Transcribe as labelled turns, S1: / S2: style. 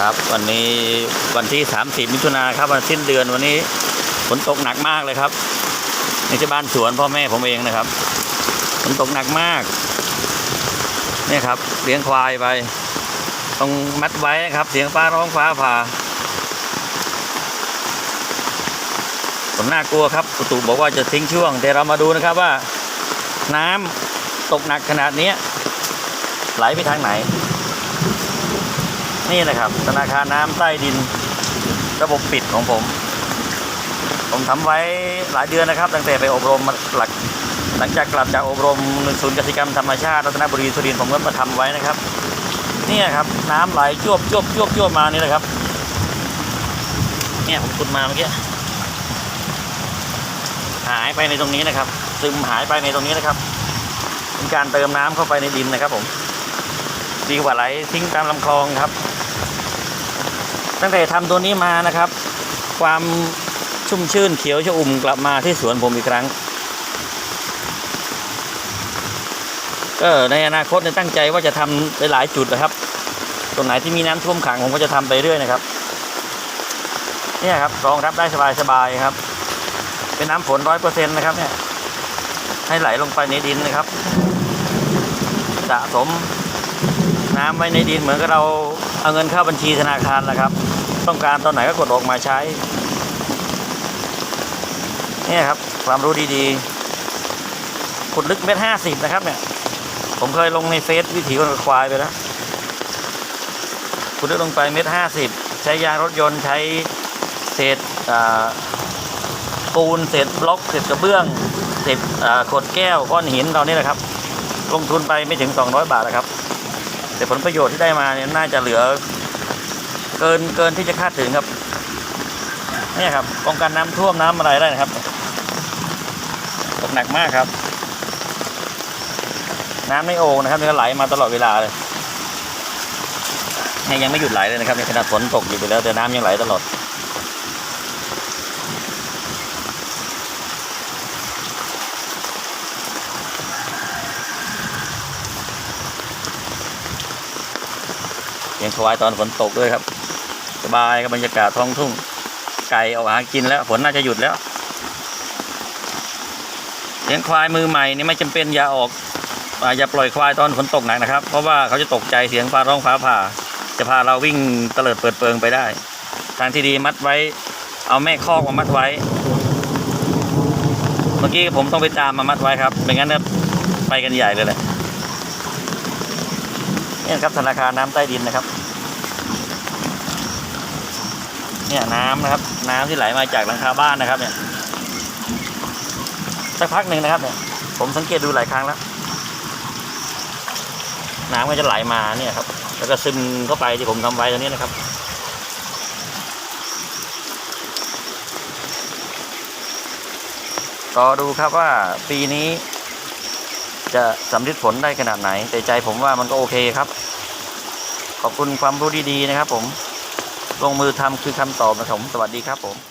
S1: ครับ วันนี้วันที่ 30 มิถุนาครับวันสิ้นเดือนวันนี้ฝนตกหนักมากเลยครับนี่ที่บ้านสวนพ่อแม่ผมเองนะครับฝนตกหนักมากเนี่ยครับเลี้ยงควายไปต้องมัดไว้นะครับ เสียงฟ้าร้องฟ้าผ่าผมน่ากลัวครับอุตุบอกว่าจะทิ้งช่วง แต่เรามาดูนะครับว่า น้ำตกหนักขนาดเนี้ไหลไปทางไหน นี่นะครับ ธนาคารน้ำใต้ดิน ระบบปิดของผม ผมทำไว้หลายเดือนนะครับ ตั้งแต่ไปอบรมหลัก หลังจากกลับจากอบรมศูนย์กสิกรรมธรรมชาติรัตนบุรีสุรินทร์ผมก็มาทำไว้นะครับเนี่ยครับ น้ำไหลจวบจวบจวบจวบมานี่แหละครับ เนี่ยผมขุดมาเมื่อกี้หายไปในตรงนี้นะครับ ซึมหายไปในตรงนี้นะครับเป็นการเติมน้ำเข้าไปในดินนะครับผม ดีกว่าไหลทิ้งตามลำคลองครับ ตั้งแต่ทำตัวนี้มานะครับ ความชุ่มชื่นเขียวชอุ่มกลับมาที่สวนผมอีกครั้ง ก็ในอนาคตเนี่ยตั้งใจว่าจะทำไปหลายจุดนะครับตรงไหนที่มีน้ำท่วมขังผมก็จะทำไปเรื่อยนะครับเนี่ยครับรองรับได้สบายๆครับ เป็นน้ำฝนร้อยเปอร์เซ็นต์นะครับเนี่ยให้ไหลลงไปในดินนะครับ สะสม น้ำไว้ในดินเหมือนกับเราเอาเงินเข้าบัญชีธนาคารนะครับ ต้องการตอนไหนก็กดออกมาใช้เนี่ยครับความรู้ดีๆขุดลึกเม็ดห้าสิบนะครับเนี่ย ผมเคยลงในเฟซวิถีคนกควายไปแล้วขุดลึกลงไปเม็ดห้าสิบใช้ยางรถยนต์ใช้เศษปูนเศษบล็อกเศษกระเบื้องเศษขวดแก้วก้อนหินเรานี่แหละครับ ลงทุนไปไม่ถึง 200 บาทนะครับ แต่ผลประโยชน์ที่ได้มาเนี่ยน่าจะเหลือ เกินเกินที่จะคาดถึงครับนี่ครับป้องกันน้ำท่วมน้ำอะไรได้นะครับตกหนักมากครับ น้ำไม่โอ่งนะครับมันก็ไหลมาตลอดเวลาเลยเนี่ยยังไม่หยุดไหลเลยนะครับในขณะฝนตกอยู่ไปแล้วแต่น้ำยังไหลตลอด เลี้ยงควายตอนฝนตกด้วยครับ สบายกับบรรยากาศท้องทุ่ง ไก่ออกหากินแล้วฝนน่าจะหยุดแล้วเลี้ยงควายมือใหม่นี่ไม่จำเป็นอย่าออกอย่าปล่อยควายตอนฝนตกหนักนะครับ เพราะว่าเขาจะตกใจเสียงฟ้าร้องฟ้าผ่า จะพาเราวิ่งเตลิดเปิดเปิงไปได้ ทางที่ดีมัดไว้ เอาแม่คอกมามัดไว้ เมื่อกี้ผมต้องไปตามมามัดไว้ครับไม่งั้นไปกันใหญ่เลยแหละ นี่ครับธนาคารน้ำใต้ดินนะครับ เนี่ยน้ำนะครับ น้ำที่ไหลมาจากหลังคาบ้านนะครับ เนี่ยสักพักหนึ่งนะครับ เนี่ย ผมสังเกตดูหลายครั้งแล้วน้ำก็จะไหลมาเนี่ยครับ แล้วก็ซึมเข้าไปที่ผมทำไว้ตรงนี้นะครับก็ดูครับว่าปีนี้ จะสำลิดผลได้ขนาดไหน แต่ใจผมว่ามันก็โอเคครับ ขอบคุณความรู้ดีๆนะครับผม ลงมือทำคือคำตอบนะครับผม สวัสดีครับผม